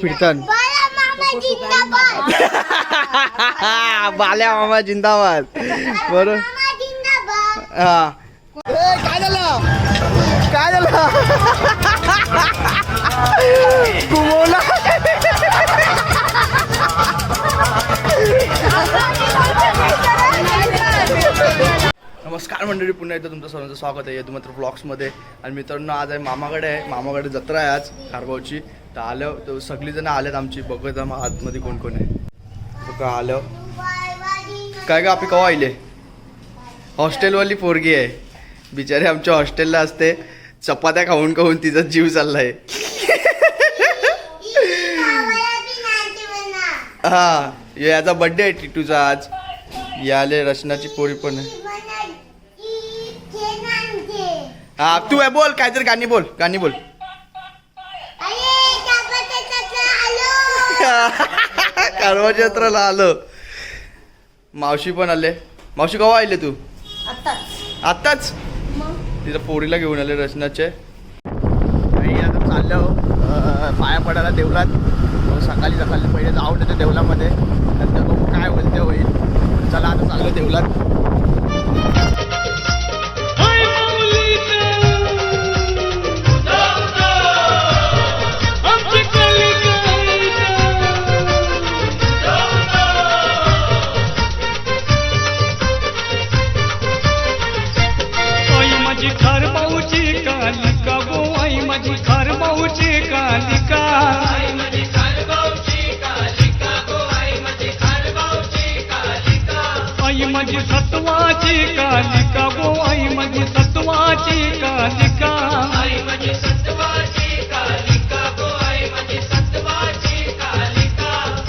कीर्तन. बाला मामा जिंदाबाद बाल्या मामा जिंदाबाद. बरोबर जिंदाबाद हा. ए, काय झालं काय झालं कुमोला नमस्कार मंडळी पुन्हा एकदा तुमचं सर्वांचं स्वागत आहे. यदुमात्र ब्लॉग्समध्ये आणि मित्रांनो आज आहे मामाकडे आहे. मामाकडे जत्रा आहे आज खारगावची. तर आलं तर सगळीजण आल्यात आमची बघत मग आतमध्ये कोण कोण आहे. का आलं? काय का आपली कवा आले हॉस्टेलवाली पोरगी आहे. बिचारी आमच्या हॉस्टेलला असते. चपात्या खाऊन खाऊन तिचा जीव चाललाय. हा याचा बर्थडे आहे टिटूचा आज. याले रचनाची पोरी पण आहे. हा तू आहे बोल काहीतरी गाणी बोल गाणी बोल. कारवा जत्राला आलं. मावशी पण आले. मावशी कवा आले तू? आत्ताच. तिच्या पोरीला घेऊन आले रचनाचे. आणि आता चाललो अं, पाया पडायला देवलात. सकाळी सकाळी पहिले जाऊन येतो देवलामध्ये. नंतर बघू काय होईल ते होईल. चला आता चाललो देवलात. आई माझी सत्वाची कालिका गो? आई माझी सत्वाची कालिका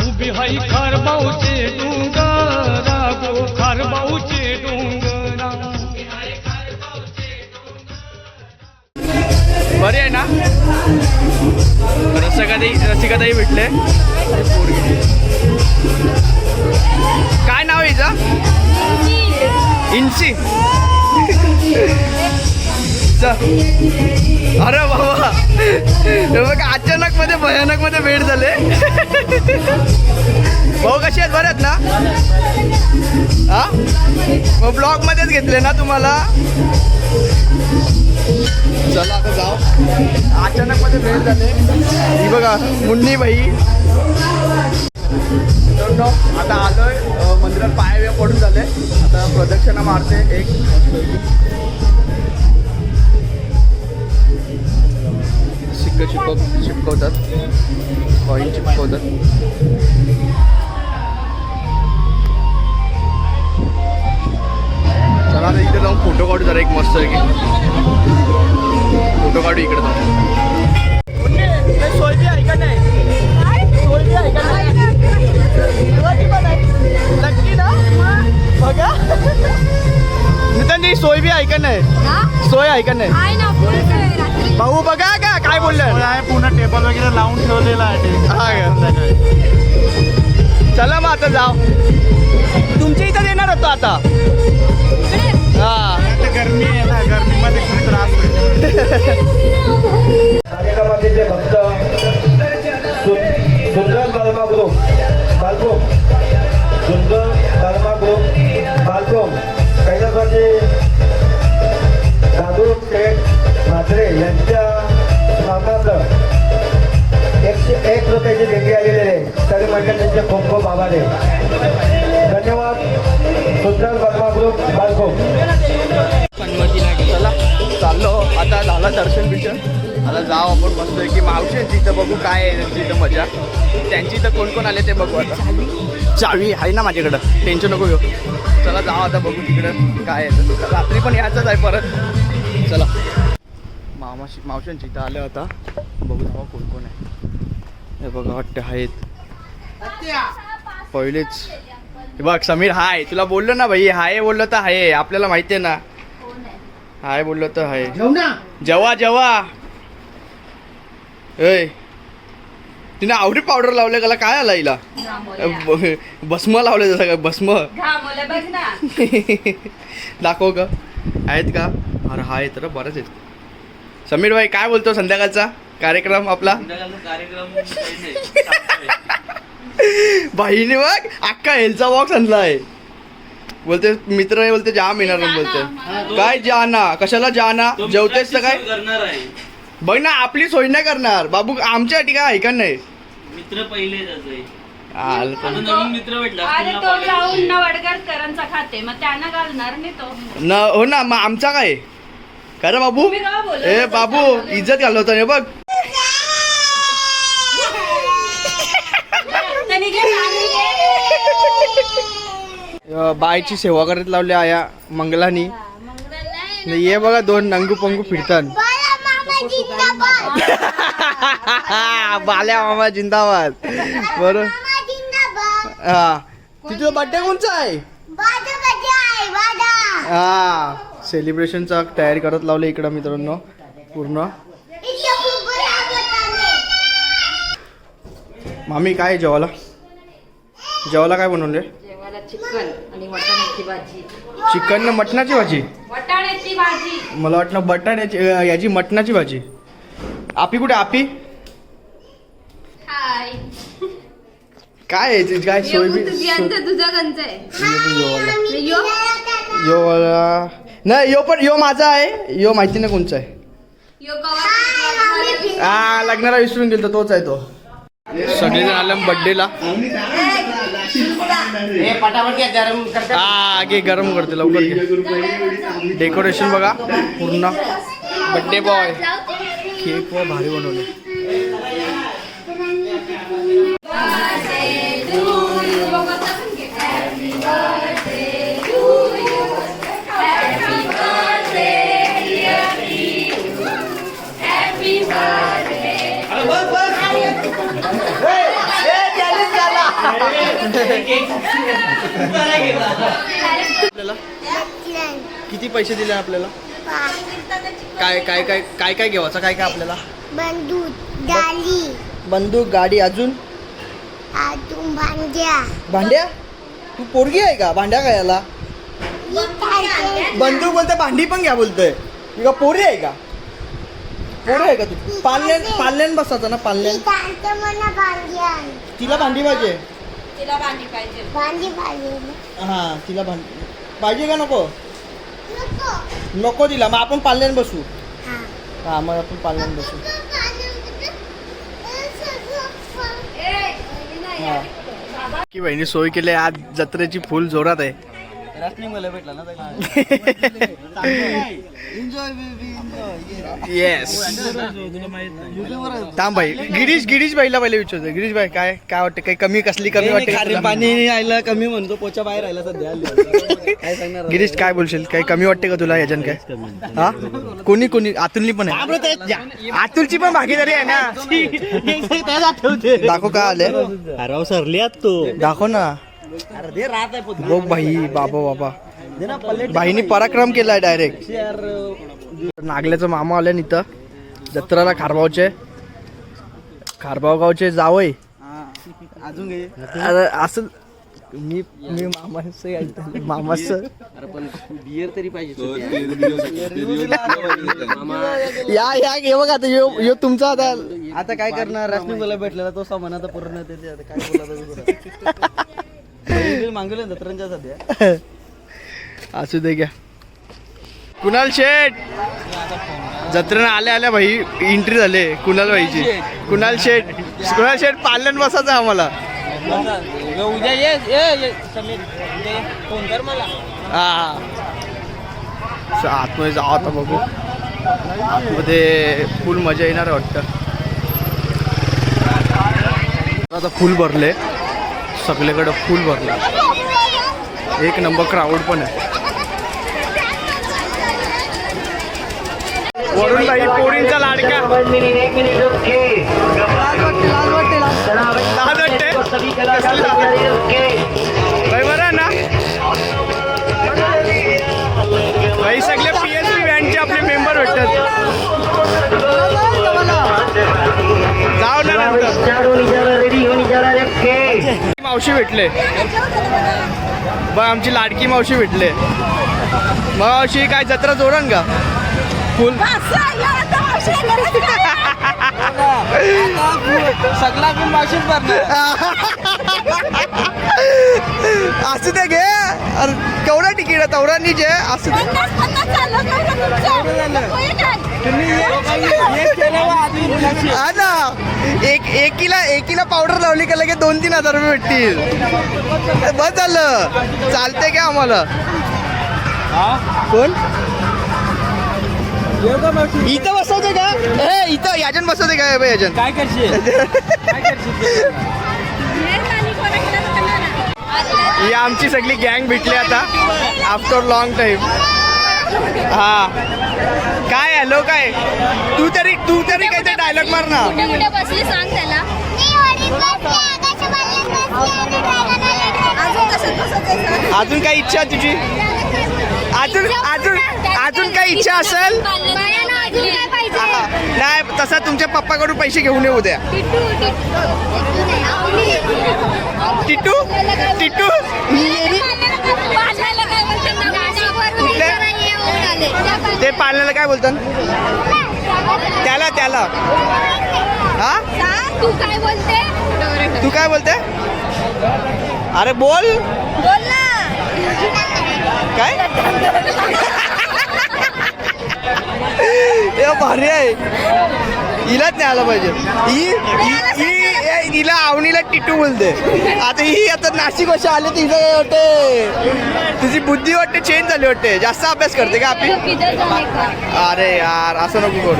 उभी हाई खार माऊचे डोंगरा गो खार माऊचे डोंगरा. बरे आहे ना? रसिकाताई रसिकाताई भेटले. काय नाव आहे हिचं? इंची अरे बाबा हे अचानक मध्ये भयानकमध्ये भेट झाले. भाऊ कसे आहेत? बरे आहेत ना? हा? मग ब्लॉग मध्येच घेतले ना तुम्हाला? चला आता जाऊ. अचानक मध्ये भेट झाले. ही बघा मुन्नी तर नो आता आलोय. मंदिरात पाय पडून झाले आता प्रदक्षिणा मारते एक. शिक्क शिकव चिपकवतात. कॉईन चिपकवतात. चला आता इकडे जाऊन फोटो काढू जरा एक मस्त की फोटो काढू इकडे जाऊन. सोयबी आहे नाही? नक्की ना? बघा. नितांजी सोय बी आहे का नाही? सोय आहे का नाही? भाऊ बघा का काय बोललं? आहे पूर्ण टेबल वगैरे लावून ठेवलेला आहे हा? चला मग आता जाऊ. तुमच्या इथं येणार होतो आता. हा. आता गरमी आहे ना गरमीमध्ये खूप त्रास म्हणजे कैलासाचे दादू शेठ म्हात्रे यांच्या नामानं एकशे एक रुपयाची देणगी आलेली आहे. तरी म्हणजे त्यांचे खूप खूप आभार आहे. धन्यवाद. सुंदर बालमा ग्रुप बालको चला चाललो. आता झालं दर्शन बिर्शन. आता जाऊ आपण मस्त की मावशी तिथं बघू काय आहे त्यांची इथं मजा. त्यांची इथं कोण कोण आले ते बघू आता. चावी आहे ना माझ्याकडं. टेन्शन नको घेऊ. चला जाऊ आता बघू तिकडं काय आहे. तर. रात्री पण यायचंच आहे परत. चला. मामाशी मावशांची इथं आलं आता. बघू जाऊ कोण कोण आहे. हे बघा वाटतं आहेत. पहिलेच. हे बघ समीर हाय. तुला बोललो ना भाई हाय बोललो तर हाय. आपल्याला माहिती आहे ना. हाय बोललो तर हाय. जेवा जेवा तिने आवडी पावडर लावले गला काय आला हिला? भस्म लावले जसं काय भस्म. बघ ना. दाखव ग. आहेत का? अरे हा तर बरंच आहेत. समीर भाई काय बोलतो संध्याकाळचा? कार्यक्रम आपला? बहिणी बघ अख्खा हेलचा बॉक्स आणलाय. बोलते मित्र आहे बोलते जाम येणार बोलते. काय जाना? कशाला जाना? जेवतेस तर काय? करणार आहे. बघ ना आपली सोय नाही करणार. बाबू आमच्या ठिकाण आहे का नाही. मित्र पहिले आहे आलं तर. आता नवीन मित्र भेटला अरे पुन्हा तो college जाऊन मध्ये. ना वडगावकरांचा खाते मग त्यांना घालणार नाही तो. न हो ना मग आमचा काय? काय रे बाबू. तुम्ही का बोलत ए होता? बाबू इज्जत घालवतो हे बघ. त्यांनी जे पाणी अ, बायची सेवा करत लावली आया मंगलानी. ये बघा दोन नंगू पंगू फिरतात बाला मामा जिंदाबाद बाल्या मामा जिंदाबाद. बरं. हा. तुझा बड्डे कोणचा आहे? हा. सेलिब्रेशनचा तयारी करत लावले इकडं मित्रांनो पूर्ण. मामी काय जेवायला? जेवायला काय बनवले चिकन आणि वटाण्याची भाजी. चिकन न मटणाची भाजी? मला वाटलं बटाट्याची याची मटणाची भाजी. आपी कुठे आपी? हाय काय आहे? ते? काय सोयबीन सो- तुझा कंच आहे. यो यो वाला. यो. यो वाला. नाही यो पण यो माझा आहे. यो माहिती नाही कोणचा आहे. यो कवा हा लग्नाला विसरून गेलो तोच आहे तो. सगळेजण आले बड्डेला हा घे गरम करते. लवकर घे. डेकोरेशन बघा पूर्ण. बड्डे बॉय केक व भारी बनवले आपल्याला किती पैसे दिले आपल्याला? काय काय काय काय काय घेवायचं? काय काय आपल्याला? बंदूक डाली. बंदूक गाडी अजून? आतून भांड्या. भांड्या? तू पोरगी आहे का? भांड्या काय याला बंदूक बोलते भांडी पण घ्या बोलतोय. मी का पोरी आहे का? पोरी आहे का तू? पाल्यान पाल्यान बसायचं ना पाल्यान तिला भांडी पाहिजे. तिला भांडी पाहिजे. भांडी पाहिजे. हा तिला भांडी पाहिजे का नको? नको. नको तिला मग आपण पाल्यान बसू. हा. हा मग आपण पाल्यान बसू हा. की बहिणी सोय केली आज जत्रेची फुल जोरात आहे. येस थांब भाई गिरीश गिरीश भाईला पहिले विचारतो गिरीश भाई काय काय वाटतं काही कमी कसली कमी वाटते? पाणी आयला कमी म्हणतो पोचा बाहेर आयला सध्या. काय सांगणार गिरीश काय बोलशील? काही कमी वाटते का तुला याच्यान काय? हा? कोणी कोणी? अतुलनी पण आहे. अतुलची पण भागीदारी आहे ना? दाखव काय आले अरे सरली आत तू. दाखव ना. अरे दे राहत आहे भाई बाबा बाबा. ना भाईनी पराक्रम केलाय डायरेक्ट यार नागल्याचं मामा आले इथं जत्राला खारबावचे खारबाव गावचे जावय अजून घे असं मी मी मामाचं मामाचं अरे पण बियर तरी पाहिजे या या हे बघा आता यो यो तुमचा आता आता काय करणार रश्मी मला भेटलेला तो सामान आता पूर्ण ते ते आता काय बोला मागवलं दत्रांच्या सध्या असू दे घ्या. कुणाल शेठ? जत्रेनं आल्या आल्या भाई एंट्री झाले कुणाल भाईची. कुणाल शेठ? कुणाल शेठ पालन बसायचं आम्हाला. उद्या ये ये फोन कर मला. हा आतमध्ये जाऊ आता बघू. आतमध्ये फुल मजा येणार वाटतं. आता फुल भरले. सगळीकडे फुल भरले. एक नंबर क्राऊड पण आहे वरून बाई पोरींचा लाडका लाज वाटते कसली लाज? बाई बरं आहे ना? सगळे पी एस पी बँडचे आपले मेंबर भेटतात. जाऊ ना मावशी भेटले. बघ आमची लाडकी मावशी भेटले. मग मावशी काय जत्रा जोडन का? फुल. सगळा बिल भरणार. असू दे घे अरे केवढं तिकीट आहे? तवरांनी जे असू दे. हा ना. एक एकीला एकीला पावडर लावली का लगेच दोन तीन हजार रुपये भेटतील. बस झालं. चालते का आम्हाला? कोण? इथं बसवते का? ए इथं याजन बसवते का? बे याजन. काय करशील? काय करशील ही आमची सगळी गँग भेटली आता आफ्टर लॉंग टाइम हा. काय हॅलो काय तू तरी तू तरी काहीतरी डायलॉग मार ना. बसली सांग त्याला. अजून काही इच्छा तुझी? अजून अजून अजून काही इच्छा असेल. नाही तसा तुमच्या पप्पाकडून पैसे घेऊन येऊ द्या. टिटू टिटू. ते पाळण्याला काय बोलतात? त्याला त्याला. हा? तू काय बोलते? तू काय बोलते? अरे बोल. बोल ना. काय? भारी आहे. हिलाच नाही आलं पाहिजे. ही ही- हिला आवणीला टिटू बोलते. आता ही आता नाशिक वर्ष आले तर हिला वाटते? तुझी बुद्धी वाटते चेंज झाली वाटते. जास्त अभ्यास करते का आपली? अरे यार असं नको करू.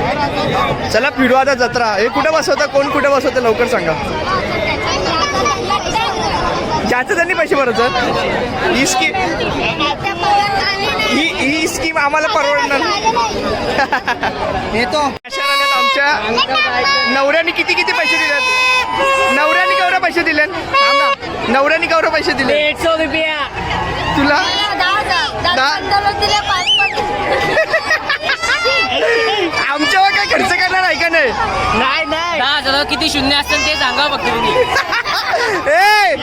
चला पिढू आता जत्रा. हे कुठे बसवतं कोण कुठे बसवतं लवकर सांगा. ज्याचं त्यांनी पैसे भरायचं ही स्कीम स्कीम आम्हाला परवडणार येतो आमच्या नवऱ्याने किती किती पैसे दिलेत नवऱ्याने केवढे पैसे दिले. नवऱ्याने केवढे पैसे दिले सौ रुपया तुला दहा दहा- दिले पाच आमच्यावर काय खर्च करणार आहे का नाही? नाही नाही. दहा हजार किती शून्य असतील ते सांगा फक्त तुम्ही. ए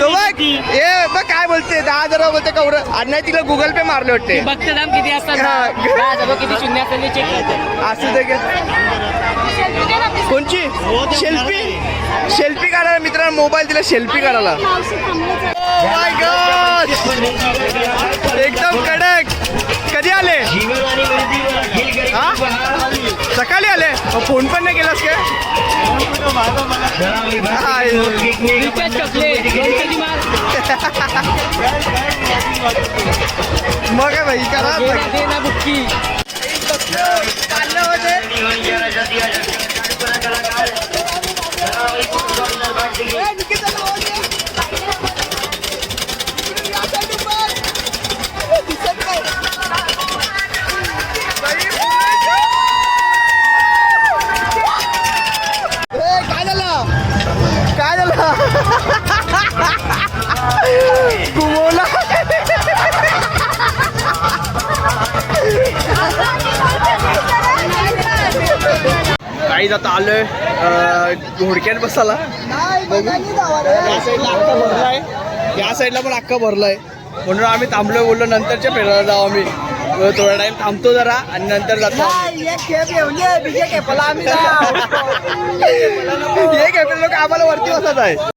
तो बघ. ए बघ काय बोलते दहा हजार बोलते कवर. आणि नाही तिला गुगल पे मारले वाटते. बघते दाम किती असतात हा. दहा हजार किती शून्य ते चेक असू दे का. कोणची? शेल्फी शेल्फी काढायला मित्रांनो मोबाईल दिला शेल्फी काढायला. माय गॉड एकदम कडक. कधी आले? हा? सकाळी आले. फोन पण नाही केलास काय? मग काय भाई करा बुक्की. काही आता आलोय. घोडक्यात बसाला बघू. या साईडला अख्खा भरलाय. या साईडला पण अख्खा भरलाय. म्हणून आम्ही थांबलोय बोललो नंतरच्या फेरायला जाऊ आम्ही. थोडा टाइम थांबतो जरा आणि नंतर जातो. आम्ही. खेपेल लोक आम्हाला वरती बसत आहे